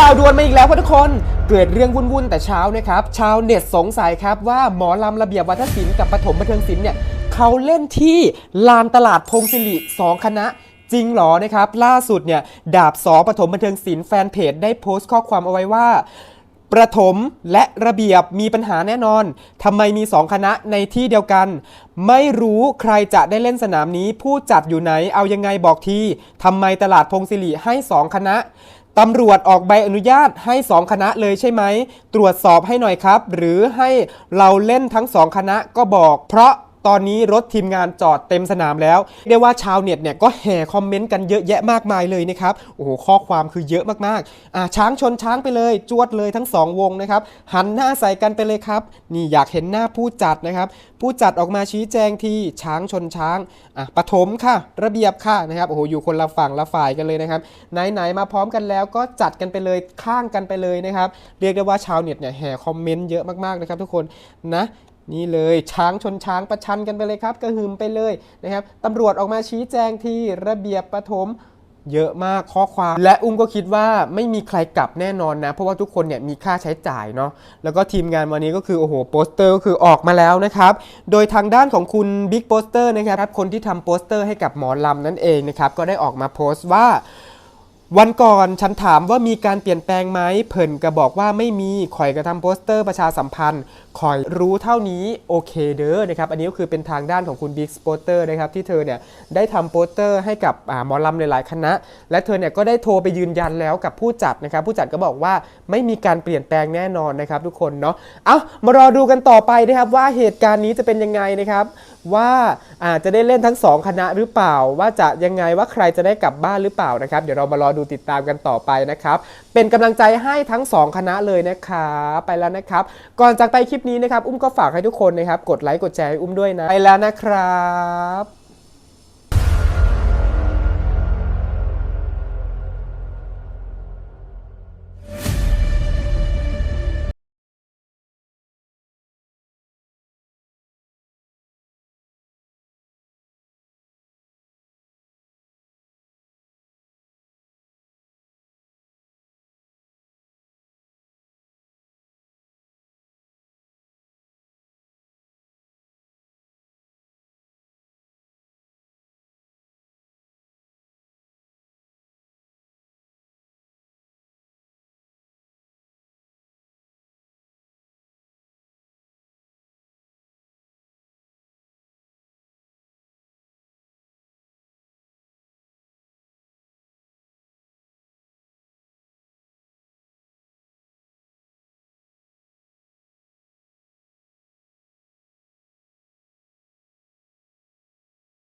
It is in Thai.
ข่าวด่วนมาอีกแล้วครับทุกคน เกิดเรื่องวุ่นๆแต่เช้านะครับ ชาวเน็ตสงสัยครับว่าหมอลำระเบียบวัฒนศิลป์กับปฐมบันเทิงศิลป์เนี่ยเขาเล่นที่ลานตลาดพงศิริสองคณะจริงเหรอนะครับ ล่าสุดเนี่ยดาบสอปฐมบันเทิงศิลป์แฟนเพจได้โพสต์ข้อความเอาไว้ว่าประถมและระเบียบมีปัญหาแน่นอน ทำไมมีสองคณะในที่เดียวกัน ไม่รู้ใครจะได้เล่นสนามนี้ ผู้จัดอยู่ไหน เอายังไงบอกที ทำไมตลาดพงศิริให้สองคณะ ตำรวจออกใบอนุญาตให้สองคณะเลยใช่ไหม ตรวจสอบให้หน่อยครับ หรือให้เราเล่นทั้งสองคณะก็บอก เพราะ ตอนนี้รถทีมงานจอดเต็มสนามแล้วเรียกว่าชาวเน็ตเนี่ยก็แห่คอมเมนต์กันเยอะแยะมากมายเลยนะครับโอ้โหข้อความคือเยอะมากๆอ่าช้างชนช้างไปเลย จวดเลยทั้งสองวงนะครับหันหน้าใส่กันไปเลยครับ นี่อยากเห็นหน้าผู้จัดนะครับ ผู้จัดออกมาชี้แจงที่ช้างชนช้างอะปฐมค่ะ ระเบียบค่ะนะครับโอ้โหอยู่คนละฝั่งละฝ่ายกันเลยนะครับ ไหนๆมาพร้อมกันแล้วก็จัดกันไปเลยข้างกันไปเลยนะครับ เรียกได้ว่าชาวเน็ตเนี่ยแห่คอมเมนต์เยอะมากๆนะครับทุกคนนะ นี่เลยช้างชนช้างประชันกันไปเลยครับกระหึ่มไปเลยนะครับตำรวจออกมาชี้แจงที่ระเบียบประถมเยอะมากข้อความ และอุ้มก็คิดว่าไม่มีใครกลับแน่นอนนะ เพราะว่าทุกคนเนี่ยมีค่าใช้จ่ายเนาะแล้วก็ทีมงานวันนี้ก็คือ โอ้โหโปสเตอร์ก็คือออกมาแล้วนะครับ โดยทางด้านของคุณบิ๊กโปสเตอร์นะครับคนที่ทำโปสเตอร์ให้กับหมอลำนั่นเองนะครับ ก็ได้ออกมาโพสต์ว่า วันก่อนฉันถามว่ามีการเปลี่ยนแปลงไหมเพิ่นก็บอกว่าไม่มีข่อยกระทำโปสเตอร์ประชาสัมพันธ์ข่อยรู้เท่านี้โอเคเด้อนะครับอันนี้ก็คือเป็นทางด้านของคุณบิ๊กโปสเตอร์นะครับที่เธอเนี่ยได้ทำโปสเตอร์ให้กับอ่าหมอลำหลายๆ คณะ และเธอเนี่ยก็ได้โทรไปยืนยันแล้วกับผู้จัดนะครับผู้จัดก็บอกว่าไม่มีการเปลี่ยนแปลงแน่นอนนะครับทุกคนเนาะเอามารอดูกันต่อไปนะครับว่าเหตุการณ์นี้จะเป็นยังไงนะครับ ว่าอาจจะได้เล่นทั้งสองคณะหรือเปล่า ว่าจะยังไงว่าใครจะได้กลับบ้านหรือเปล่านะครับ เดี๋ยวเรามารอดูติดตามกันต่อไปนะครับ เป็นกำลังใจให้ทั้งสองคณะเลยนะครับไปแล้วนะครับ ก่อนจากไปคลิปนี้นะครับ อุ้มก็ฝากให้ทุกคนนะครับ กดไลค์กดแชร์ให้อุ้มด้วยนะไปแล้วนะครับ